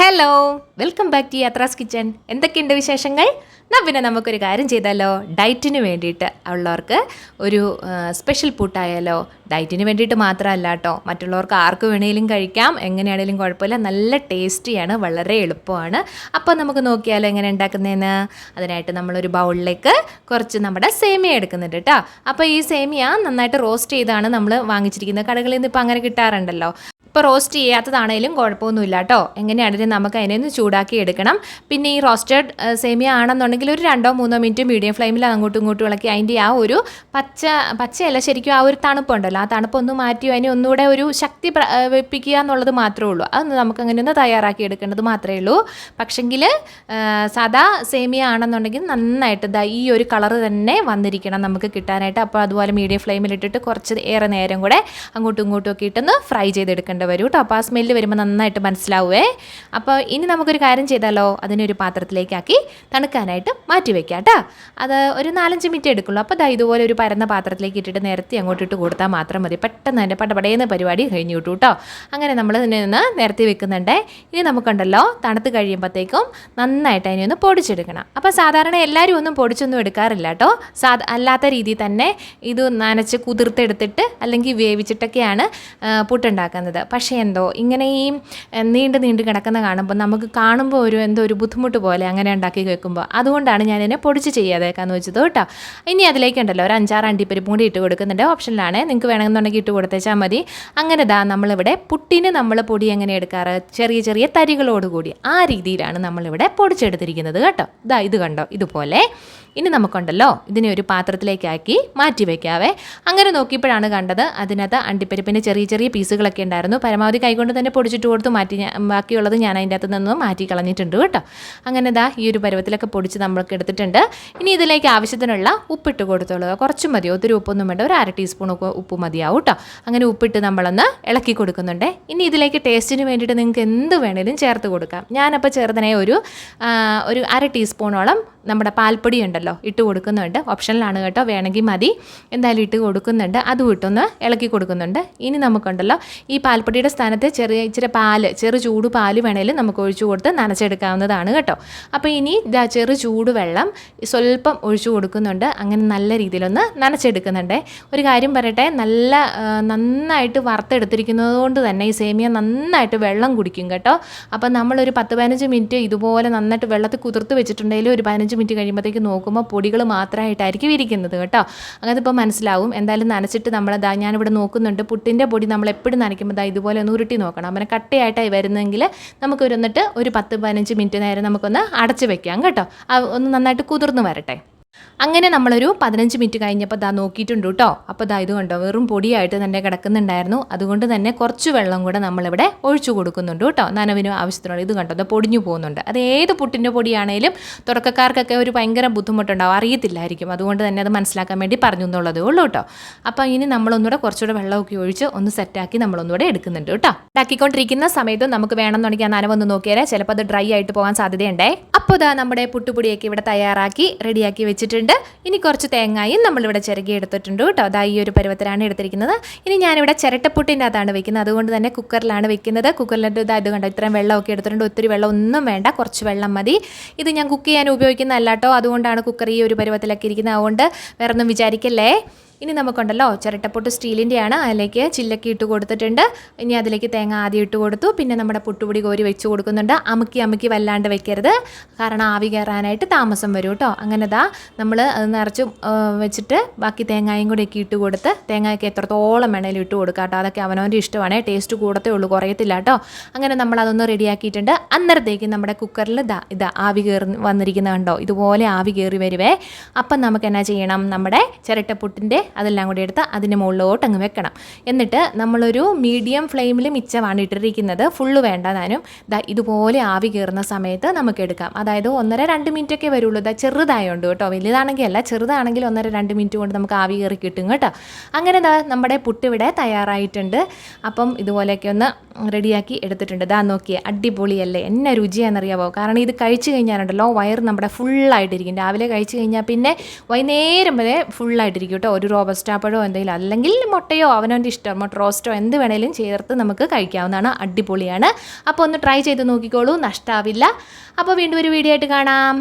Hello welcome back to Yathra's kitchen എന്തൊക്കെയുണ്ട് വിശേഷങ്ങൾ? എന്നാൽ പിന്നെ നമുക്കൊരു കാര്യം ചെയ്താലോ. ഡയറ്റിന് വേണ്ടിയിട്ട് ഉള്ളവർക്ക് ഒരു സ്പെഷ്യൽ പൂട്ടായാലോ ഡയറ്റിന് വേണ്ടിയിട്ട് മാത്രമല്ല കേട്ടോ മറ്റുള്ളവർക്ക് ആർക്ക് വേണേലും കഴിക്കാം. എങ്ങനെയാണെങ്കിലും കുഴപ്പമില്ല. നല്ല ടേസ്റ്റിയാണ് വളരെ എളുപ്പമാണ്. അപ്പോൾ നമുക്ക് നോക്കിയാലോ എങ്ങനെ ഉണ്ടാക്കുന്നതെന്ന് അതിനായിട്ട് നമ്മളൊരു ബൗളിലേക്ക് കുറച്ച് നമ്മുടെ സേമിയ എടുക്കുന്നുണ്ട് കേട്ടോ അപ്പോൾ ഈ സേമിയ നന്നായിട്ട് റോസ്റ്റ് ചെയ്താണ് നമ്മൾ വാങ്ങിച്ചിരിക്കുന്നത് കടകളിൽ നിന്ന് ഇപ്പോൾ അങ്ങനെ കിട്ടാറുണ്ടല്ലോ. ഇപ്പോൾ റോസ്റ്റ് ചെയ്യാത്തതാണേലും കുഴപ്പമൊന്നുമില്ല കേട്ടോ. എങ്ങനെയാണെങ്കിലും നമുക്ക് അതിനെ ചൂടാക്കി എടുക്കണം. പിന്നെ ഈ റോസ്റ്റഡ് സേമിയ ആണെന്നുണ്ടെങ്കിൽ ഒരു രണ്ടോ മൂന്നോ മിനിറ്റ് മീഡിയം ഫ്ലെയിമിൽ അങ്ങോട്ടും ഇങ്ങോട്ടും ഇളക്കി അതിന്റെ ആ ഒരു പച്ച പച്ചയല്ല ശരിക്കും ആ ഒരു തണുപ്പുണ്ടല്ലോ. ആ തണുപ്പൊന്ന് മാറ്റി അതിനെ ഒന്നുകൂടെ ഒരു ശക്തി വെപ്പിക്കുക എന്നുള്ളത് മാത്രമേ ഉള്ളൂ. അതൊന്ന് നമുക്ക് അങ്ങനെ ഒന്ന് തയ്യാറാക്കി എടുക്കേണ്ടത് മാത്രമേ ഉള്ളൂ. പക്ഷെങ്കിൽ സാദാ സേമിയ ആണെന്നുണ്ടെങ്കിൽ നന്നായിട്ട് ദാ ഈ ഒരു കളറ് തന്നെ വന്നിരിക്കണം നമുക്ക് കിട്ടാനായിട്ട്. അപ്പോൾ അതുപോലെ മീഡിയം ഫ്ലെയിമിൽ ഇട്ടിട്ട് കുറച്ച് ഏറെ നേരം കൂടെ അങ്ങോട്ടും ഇങ്ങോട്ടും ഒക്കെ ഇട്ടൊന്ന് ഫ്രൈ ചെയ്തെടുക്കേണ്ടി വരും കേട്ടോ അപ്പോൾ ആ സ്മെല്ല് വരുമ്പോൾ നന്നായിട്ട് മനസ്സിലാവുമേ അപ്പോൾ ഇനി നമുക്കൊരു കാര്യം ചെയ്താലോ? അതിനൊരു പാത്രത്തിലേക്കാക്കി തണുക്കാനായിട്ട് മാറ്റി വെക്കാം കേട്ടോ. അത് ഒരു നാലഞ്ച് മിനിറ്റ് എടുക്കുള്ളൂ. അപ്പോൾ ദാ ഇതുപോലെ ഒരു പരന്ന പാത്രത്തിലേക്ക് ഇട്ടിട്ട് നേരത്തെ അങ്ങോട്ട് ഇട്ട് കൊടുത്താൽ മാത്രം മതി. പെട്ടെന്ന് തന്നെ പടപടേന്ന് പരിപാടി കഴിഞ്ഞു കിട്ടും കേട്ടോ അങ്ങനെ നമ്മൾ ഇതിനെ ഒന്ന് നിരത്തി വെക്കുന്നുണ്ട്. ഇനി നമുക്കുണ്ടല്ലോ തണുത്ത് കഴിയുമ്പോഴത്തേക്കും നന്നായിട്ട് അതിനെ ഒന്ന് പൊടിച്ചെടുക്കണം. അപ്പോൾ സാധാരണ എല്ലാവരും ഒന്നും പൊടിച്ചൊന്നും എടുക്കാറില്ല കേട്ടോ സാ അല്ലാത്ത രീതിയിൽ തന്നെ ഇത് നനച്ച് കുതിർത്തെടുത്തിട്ട് അല്ലെങ്കിൽ വേവിച്ചിട്ടൊക്കെയാണ് പുട്ടുണ്ടാക്കുന്നത്. പക്ഷേ എന്തോ ഇങ്ങനെ ഈ നീണ്ട് നീണ്ട് കിടക്കുന്ന കാണുമ്പോൾ നമുക്ക് കാണുമ്പോൾ ഒരു എന്തോ ഒരു ബുദ്ധിമുട്ട് പോലെ അങ്ങനെ ഉണ്ടാക്കി വെക്കുമ്പോൾ അതുകൊണ്ടാണ് ഞാൻ ഇതിനെ പൊടിച്ച് ചെയ്യാതേക്കാന്ന് വെച്ചത് കേട്ടോ. ഇനി അതിലേക്കുണ്ടല്ലോ ഒരു അഞ്ചാറ് അണ്ടിപ്പരിപ്പും കൂടി ഇട്ട് കൊടുക്കുന്നുണ്ട്. ഓപ്ഷനിലാണ്. നിങ്ങൾക്ക് വേണമെന്നുണ്ടെങ്കിൽ ഇട്ട് കൊടുത്തേച്ചാൽ മതി. അങ്ങനെ ദാ നമ്മളിവിടെ പുട്ടിന് നമ്മൾ പൊടി എങ്ങനെ എടുക്കാറ്? ചെറിയ ചെറിയ തരികളോടുകൂടി ആ രീതിയിലാണ് നമ്മളിവിടെ പൊടിച്ചെടുത്തിരിക്കുന്നത് കേട്ടോ. ദാ ഇത് കണ്ടോ ഇതുപോലെ. ഇനി നമുക്കുണ്ടല്ലോ ഇതിനെ ഒരു പാത്രത്തിലേക്കാക്കി മാറ്റി വയ്ക്കാവേ അങ്ങനെ നോക്കിയപ്പോഴാണ് കണ്ടത് അതിനകത്ത് അണ്ടിപ്പരിപ്പിന്റെ ചെറിയ ചെറിയ പീസുകളൊക്കെ ഉണ്ടായിരുന്നു. പരമാവധി കൈകൊണ്ട് തന്നെ പൊടിച്ചിട്ട് കൊടുത്ത് മാറ്റി ബാക്കിയുള്ളത് ഞാൻ അതിന്റെ അകത്ത് നിന്നും മാറ്റി കളഞ്ഞിട്ടുണ്ട് കേട്ടോ. അങ്ങനെ ഇതാ ഈ ഒരു പരുവത്തിലൊക്കെ പൊടിച്ച് നമ്മൾക്ക് എടുത്തിട്ടുണ്ട്. ഇനി ഇതിലേക്ക് ആവശ്യത്തിനുള്ള ഉപ്പിട്ട് കൊടുത്തോളുക കുറച്ച് മതി. ഒത്തിരി ഉപ്പൊന്നും വേണ്ട. ഒരു അര ടീസ്പൂൺ ഉപ്പ് മതിയാവും കേട്ടോ. അങ്ങനെ ഉപ്പിട്ട് നമ്മളൊന്ന് ഇളക്കി കൊടുക്കുന്നുണ്ട്. ഇനി ഇതിലേക്ക് ടേസ്റ്റിന് വേണ്ടിയിട്ട് നിങ്ങൾക്ക് എന്ത് വേണേലും ചേർത്ത് കൊടുക്കാം. ഞാനപ്പോൾ ചേർത്തനെ ഒരു ഒരു അര ടീസ്പൂണോളം നമ്മുടെ പാൽപ്പൊടി ഉണ്ടല്ലോ ഇട്ട് കൊടുക്കുന്നുണ്ട്. ഓപ്ഷനിലാണ് കേട്ടോ. വേണമെങ്കിൽ മതി. എന്തായാലും ഇട്ട് കൊടുക്കുന്നുണ്ട്. അതും ഇട്ടൊന്ന് ഇളക്കി കൊടുക്കുന്നുണ്ട്. ഇനി നമുക്കുണ്ടല്ലോ ഈ പാൽപ്പൊടിയുടെ സ്ഥാനത്ത് ചെറിയ ഇച്ചിരി പാൽ ചെറു ചൂട് പാൽ വേണേലും നമുക്ക് ഒഴിച്ചു കൊടുത്ത് നനച്ചെടുക്കാവുന്നതാണ് കേട്ടോ. അപ്പോൾ ഇനി ഇതാ ചെറു ചൂട് വെള്ളം സ്വല്പം ഒഴിച്ചു കൊടുക്കുന്നുണ്ട്. അങ്ങനെ നല്ല രീതിയിലൊന്ന് നനച്ചെടുക്കുന്നുണ്ട്. ഒരു കാര്യം പറയട്ടെ നല്ല നന്നായിട്ട് വറുത്തെടുത്തിരിക്കുന്നത് കൊണ്ട് തന്നെ ഈ സേമിയ നന്നായിട്ട് വെള്ളം കുടിക്കും കേട്ടോ. അപ്പം നമ്മളൊരു പത്ത് പതിനഞ്ച് മിനിറ്റ് ഇതുപോലെ നന്നായിട്ട് വെള്ളത്തിൽ കുതിർത്ത് വെച്ചിട്ടുണ്ടെങ്കിൽ ഒരു പതിനഞ്ച് മിനിറ്റ് കഴിയുമ്പോഴത്തേക്ക് നോക്കുമ്പോൾ പൊടികൾ മാത്രമായിട്ടായിരിക്കും ഇരിക്കുന്നത് കേട്ടോ. അങ്ങനെ ഇപ്പോൾ മനസ്സിലാവും. എന്തായാലും നനച്ചിട്ട് നമ്മൾ ഞാനിവിടെ നോക്കുന്നുണ്ട്. പുട്ടിന്റെ പൊടി നമ്മൾ എപ്പോഴും നനയ്ക്കുമ്പോൾ ദാ ഇതുപോലെ ഒന്ന് ഉരുട്ടി നോക്കണം. അങ്ങനെ കട്ടയായിട്ടായി വരുന്നെങ്കിൽ നമുക്ക് ഒരു എന്നിട്ട് ഒരു പത്ത് പതിനഞ്ച് മിനിറ്റ് നേരം നമുക്കൊന്ന് അടച്ച് വെക്കാം കേട്ടോ. ഒന്ന് നന്നായിട്ട് കുതിർന്ന് വരട്ടെ. അങ്ങനെ നമ്മളൊരു പതിനഞ്ച് മിനിറ്റ് കഴിഞ്ഞപ്പോൾ ദാ നോക്കിയിട്ടുണ്ട് കേട്ടോ. അപ്പോൾ ദാ ഇത് കണ്ടോ വെറും പൊടിയായിട്ട് തന്നെ കിടക്കുന്നുണ്ടായിരുന്നു. അതുകൊണ്ട് തന്നെ കുറച്ച് വെള്ളം കൂടെ നമ്മളിവിടെ ഒഴിച്ചു കൊടുക്കുന്നുണ്ട് കേട്ടോ. നനവിന് ആവശ്യത്തിനുള്ള ഇത് കണ്ടോ ദാ പൊടിഞ്ഞു പോകുന്നുണ്ട്. അത് ഏത് പുട്ടിന്റെ പൊടിയാണേലും തുടക്കക്കാർക്കൊക്കെ ഒരു ഭയങ്കര ബുദ്ധിമുട്ടുണ്ടാവും അറിയത്തില്ലായിരിക്കും. അതുകൊണ്ട് തന്നെ അത് മനസ്സിലാക്കാൻ വേണ്ടി പറഞ്ഞു എന്നുള്ളതേ ഉള്ളൂ കേട്ടോ. അപ്പോൾ ഇനി നമ്മളൊന്നുകൂടെ കുറച്ചുകൂടെ വെള്ളമൊക്കെ ഒഴിച്ച് ഒന്ന് സെറ്റാക്കി നമ്മളൊന്നുകൂടെ എടുക്കുന്നുണ്ട് കേട്ടോ. ഉണ്ടാക്കിക്കൊണ്ടിരിക്കുന്ന സമയത്ത് നമുക്ക് വേണമെന്നുണ്ടെങ്കിൽ ആ നനവൊന്ന് നോക്കിയാൽ ചിലപ്പോൾ അത് ഡ്രൈ ആയിട്ട് പോകാൻ സാധ്യതയുണ്ടേ. അപ്പോൾ ഇതാ നമ്മുടെ പുട്ടുപൊടിയൊക്കെ ഇവിടെ തയ്യാറാക്കി റെഡിയാക്കി വെച്ചിട്ടുണ്ട്. ഇനി കുറച്ച് തേങ്ങായും നമ്മളിവിടെ ചിരകി എടുത്തിട്ടുണ്ട് കേട്ടോ. അതാ ഈ ഒരു പരുവത്തിലാണ് എടുത്തിരിക്കുന്നത്. ഇനി ഞാനിവിടെ ചിരട്ടപ്പുട്ടിന്റെ അതാണ് വെക്കുന്നത്. അതുകൊണ്ട് തന്നെ കുക്കറിലാണ് വെക്കുന്നത്. കുക്കറിലിട്ട് ഇതാ കണ്ടോ ഇത്രയും വെള്ളമൊക്കെ എടുത്തിട്ടുണ്ട്. ഒത്തിരി വെള്ളം ഒന്നും വേണ്ട കുറച്ച് വെള്ളം മതി. ഇത് ഞാൻ കുക്ക് ചെയ്യാൻ ഉപയോഗിക്കുന്നതല്ല കേട്ടോ. അതുകൊണ്ടാണ് കുക്കർ ഈ ഒരു പരുവത്തിലൊക്കെ ഇരിക്കുന്നത്. അതുകൊണ്ട് വേറെ ഒന്നും വിചാരിക്കല്ലേ? ഇനി നമുക്കുണ്ടല്ലോ ചിരട്ടപ്പൊട്ട് സ്റ്റീലിന്റെയാണ് അതിലേക്ക് ചില്ലക്കി ഇട്ട് കൊടുത്തിട്ടുണ്ട്. ഇനി അതിലേക്ക് തേങ്ങ ആദ്യം ഇട്ട് കൊടുത്തു. പിന്നെ നമ്മുടെ പുട്ടുപൊടി കോരി വെച്ച് കൊടുക്കുന്നുണ്ട്. അമുക്കി അമുക്കി വല്ലാണ്ട് വെക്കരുത്. കാരണം ആവി കയറാനായിട്ട് താമസം വരും കേട്ടോ. അങ്ങനെ ദാ നമ്മൾ അത് നിറച്ച് വെച്ചിട്ട് ബാക്കി തേങ്ങയും കൂടി ഒക്കെ ഇട്ട് കൊടുത്ത് തേങ്ങയൊക്കെ എത്രത്തോളം വേണേലും ഇട്ട് കൊടുക്കാം കേട്ടോ. അതൊക്കെ അവനവന്റെ ഇഷ്ടമാണ്. ടേസ്റ്റ് കൂടത്തേ ഉള്ളൂ. കുറയത്തില്ല കേട്ടോ. അങ്ങനെ നമ്മൾ അതൊന്ന് റെഡിയാക്കിയിട്ടുണ്ട് അന്നേരത്തേക്ക് നമ്മുടെ കുക്കറിൽ ഇതാ ഇതാ ആവി കയറി വന്നിരിക്കുന്ന കണ്ടോ? ഇതുപോലെ ആവി കയറി വരുവേ. അപ്പം നമുക്ക് എന്നാ ചെയ്യണം? നമ്മുടെ ചിരട്ടപ്പുട്ടിന്റെ അതെല്ലാം കൂടി എടുത്ത് അതിന്റെ മുകളിലോട്ട് അങ്ങ് വെക്കണം. എന്നിട്ട് നമ്മളൊരു മീഡിയം ഫ്ലെയിമിൽ മിച്ചമാണ് ഇട്ടിരിക്കുന്നത്. ഫുള്ള് വേണ്ട താനും. ഇതുപോലെ ആവി കയറുന്ന സമയത്ത് നമുക്ക് എടുക്കാം. അതായത് ഒന്നര രണ്ട് മിനിറ്റ് ഒക്കെ വരുള്ളൂ. ഇതാ ചെറുതായോണ്ട് കേട്ടോ. വലുതാണെങ്കിൽ അല്ല ചെറുതാണെങ്കിൽ ഒന്നര രണ്ട് മിനിറ്റ് കൊണ്ട് നമുക്ക് ആവി കയറി കിട്ടും കേട്ടോ. അങ്ങനെ നമ്മുടെ പുട്ടിവിടെ തയ്യാറായിട്ടുണ്ട്. അപ്പം ഇതുപോലെയൊക്കെ ഒന്ന് റെഡിയാക്കി എടുത്തിട്ടുണ്ട്. ഇതാ നോക്കിയേ അടിപൊളിയല്ലേ? എന്നെ രുചിയാണെന്നറിയാവോ? കാരണം ഇത് കഴിച്ചു കഴിഞ്ഞാലുണ്ടല്ലോ വയറ് നമ്മുടെ ഫുള്ളായിട്ടിരിക്കും രാവിലെ കഴിച്ചു കഴിഞ്ഞാൽ പിന്നെ വൈകുന്നേരം വരെ ഫുള്ളായിട്ടിരിക്കും കേട്ടോ. ഒരു റോബസ്റ്റാപ്പഴോ എന്തെങ്കിലും അല്ലെങ്കിൽ മുട്ടയോ അവനവന്റെ ഇഷ്ടം മുട്ട റോസ്റ്റോ എന്ത് വേണേലും ചേർത്ത് നമുക്ക് കഴിക്കാവുന്നതാണ് അടിപൊളിയാണ്. അപ്പോൾ ഒന്ന് ട്രൈ ചെയ്ത് നോക്കിക്കോളൂ നഷ്ടാവില്ല. അപ്പോൾ വീണ്ടും ഒരു വീഡിയോ ആയിട്ട് കാണാം.